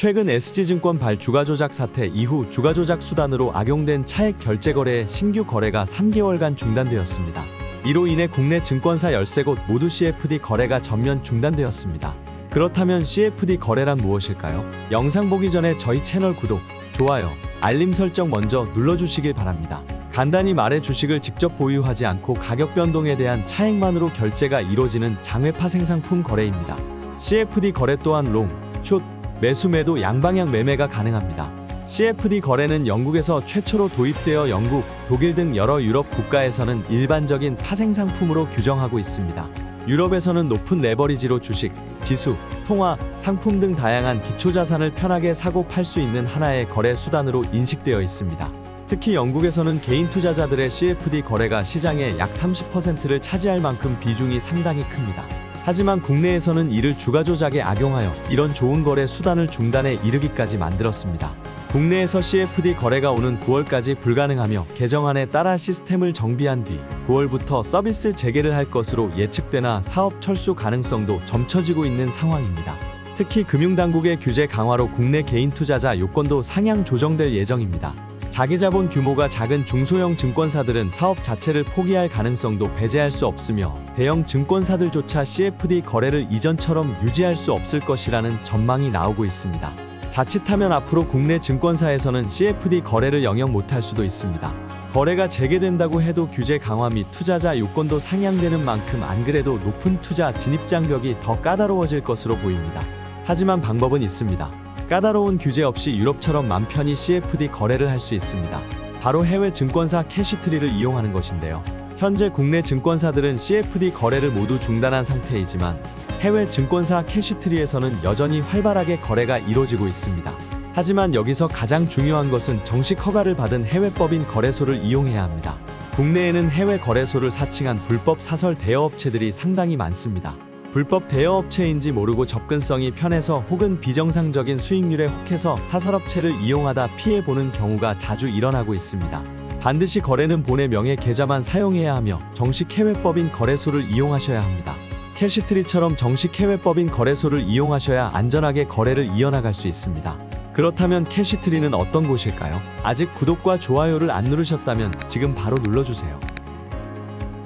최근 SG증권 발 주가 조작 사태 이후 주가 조작 수단으로 악용된 차액 결제 거래의 신규 거래가 3개월간 중단되었습니다. 이로 인해 국내 증권사 13곳 모두 CFD 거래가 전면 중단되었습니다. 그렇다면 CFD 거래란 무엇일까요? 영상 보기 전에 저희 채널 구독, 좋아요, 알림 설정 먼저 눌러주시길 바랍니다. 간단히 말해 주식을 직접 보유하지 않고 가격 변동에 대한 차액만으로 결제가 이루어지는 장외파 생상품 거래입니다. CFD 거래 또한 롱, 숏, 매수 매도 양방향 매매가 가능합니다. CFD 거래는 영국에서 최초로 도입되어 영국, 독일 등 여러 유럽 국가에서는 일반적인 파생 상품으로 규정하고 있습니다. 유럽에서는 높은 레버리지로 주식, 지수, 통화, 상품 등 다양한 기초 자산을 편하게 사고 팔 수 있는 하나의 거래 수단으로 인식되어 있습니다. 특히 영국에서는 개인 투자자들의 CFD 거래가 시장의 약 30%를 차지할 만큼 비중이 상당히 큽니다. 하지만 국내에서는 이를 주가 조작에 악용하여 이런 좋은 거래 수단을 중단에 이르기까지 만들었습니다. 국내에서 CFD 거래가 오는 9월까지 불가능하며 개정안에 따라 시스템을 정비한 뒤 9월부터 서비스 재개를 할 것으로 예측되나 사업 철수 가능성도 점쳐지고 있는 상황입니다. 특히 금융당국의 규제 강화로 국내 개인 투자자 요건도 상향 조정될 예정입니다. 자기 자본 규모가 작은 중소형 증권사들은 사업 자체를 포기할 가능성도 배제할 수 없으며 대형 증권사들조차 CFD 거래를 이전처럼 유지할 수 없을 것이라는 전망이 나오고 있습니다. 자칫하면 앞으로 국내 증권사에서는 CFD 거래를 영영 못할 수도 있습니다. 거래가 재개된다고 해도 규제 강화 및 투자자 요건도 상향되는 만큼 안 그래도 높은 투자 진입 장벽이 더 까다로워질 것으로 보입니다. 하지만 방법은 있습니다. 까다로운 규제 없이 유럽처럼 맘 편히 CFD 거래를 할 수 있습니다. 바로 해외 증권사 캐시트리를 이용하는 것인데요. 현재 국내 증권사들은 CFD 거래를 모두 중단한 상태이지만 해외 증권사 캐시트리에서는 여전히 활발하게 거래가 이루어지고 있습니다. 하지만 여기서 가장 중요한 것은 정식 허가를 받은 해외법인 거래소를 이용해야 합니다. 국내에는 해외 거래소를 사칭한 불법 사설 대여업체들이 상당히 많습니다. 불법 대여업체인지 모르고 접근성이 편해서 혹은 비정상적인 수익률에 혹해서 사설업체를 이용하다 피해보는 경우가 자주 일어나고 있습니다. 반드시 거래는 본의 명의 계좌만 사용해야 하며 정식 해외법인 거래소를 이용하셔야 합니다. 캐시트리처럼 정식 해외법인 거래소를 이용하셔야 안전하게 거래를 이어나갈 수 있습니다. 그렇다면 캐시트리는 어떤 곳일까요? 아직 구독과 좋아요를 안 누르셨다면 지금 바로 눌러주세요.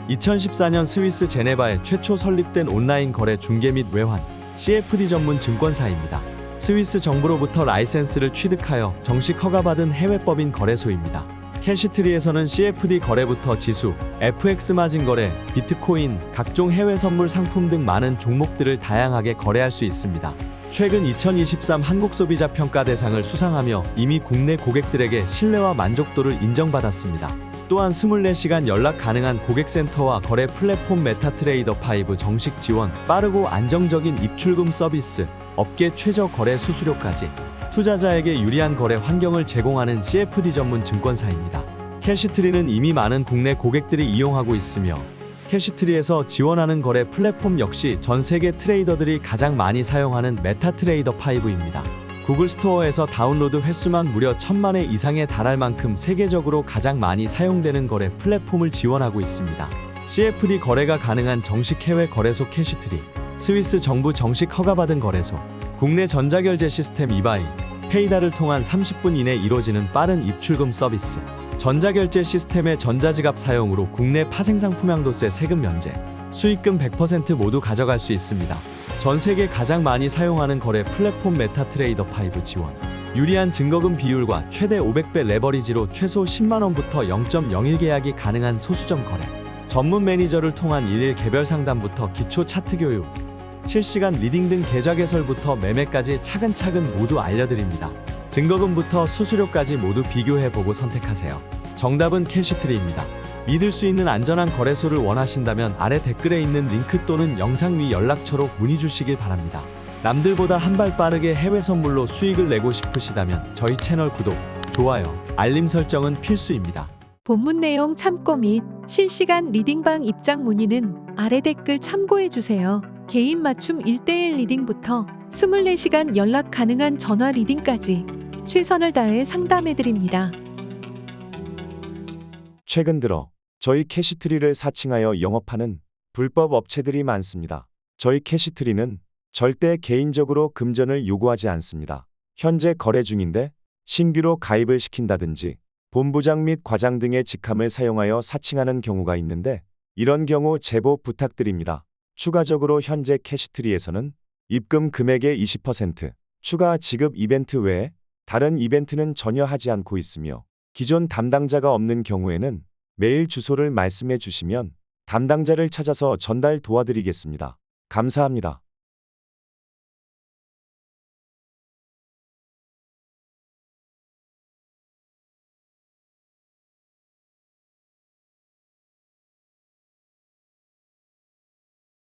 2014년 스위스 제네바에 최초 설립된 온라인 거래 중개 및 외환 CFD 전문 증권사입니다. 스위스 정부로부터 라이센스를 취득하여 정식 허가받은 해외법인 거래소입니다. 캐시트리에서는 CFD 거래부터 지수, FX 마진 거래, 비트코인, 각종 해외 선물 상품 등 많은 종목들을 다양하게 거래할 수 있습니다. 최근 2023 한국소비자 평가 대상을 수상하며 이미 국내 고객들에게 신뢰와 만족도를 인정받았습니다. 또한 24시간 연락 가능한 고객센터와 거래 플랫폼 메타트레이더 5 정식 지원, 빠르고 안정적인 입출금 서비스, 업계 최저 거래 수수료까지 투자자에게 유리한 거래 환경을 제공하는 CFD 전문 증권사입니다. 캐시트리는 이미 많은 국내 고객들이 이용하고 있으며 캐시트리에서 지원하는 거래 플랫폼 역시 전 세계 트레이더들이 가장 많이 사용하는 메타트레이더 5입니다. 구글 스토어에서 다운로드 횟수만 무려 천만 회 이상에 달할 만큼 세계적으로 가장 많이 사용되는 거래 플랫폼을 지원하고 있습니다. CFD 거래가 가능한 정식 해외 거래소 캐시트리, 스위스 정부 정식 허가받은 거래소, 국내 전자결제 시스템 이바이, 페이다를 통한 30분 이내 이루어지는 빠른 입출금 서비스, 전자결제 시스템의 전자지갑 사용으로 국내 파생상품 양도세 세금 면제, 수익금 100% 모두 가져갈 수 있습니다. 전 세계 가장 많이 사용하는 거래 플랫폼 메타트레이더 5 지원. 유리한 증거금 비율과 최대 500배 레버리지로 최소 10만 원부터 0.01 계약이 가능한 소수점 거래. 전문 매니저를 통한 일일 개별 상담부터 기초 차트 교육, 실시간 리딩 등 계좌 개설부터 매매까지 차근차근 모두 알려드립니다. 증거금부터 수수료까지 모두 비교해보고 선택하세요. 정답은 캐시트리입니다. 믿을 수 있는 안전한 거래소를 원하신다면 아래 댓글에 있는 링크 또는 영상 위 연락처로 문의 주시길 바랍니다. 남들보다 한 발 빠르게 해외 선물로 수익을 내고 싶으시다면 저희 채널 구독, 좋아요, 알림 설정은 필수입니다. 본문 내용 참고 및 실시간 리딩방 입장 문의는 아래 댓글 참고해 주세요. 개인 맞춤 1대1 리딩부터 24시간 연락 가능한 전화 리딩까지 최선을 다해 상담해 드립니다. 최근 들어 저희 캐시트리를 사칭하여 영업하는 불법 업체들이 많습니다. 저희 캐시트리는 절대 개인적으로 금전을 요구하지 않습니다. 현재 거래 중인데 신규로 가입을 시킨다든지 본부장 및 과장 등의 직함을 사용하여 사칭하는 경우가 있는데 이런 경우 제보 부탁드립니다. 추가적으로 현재 캐시트리에서는 입금 금액의 20% 추가 지급 이벤트 외에 다른 이벤트는 전혀 하지 않고 있으며 기존 담당자가 없는 경우에는 메일 주소를 말씀해 주시면 담당자를 찾아서 전달 도와드리겠습니다. 감사합니다.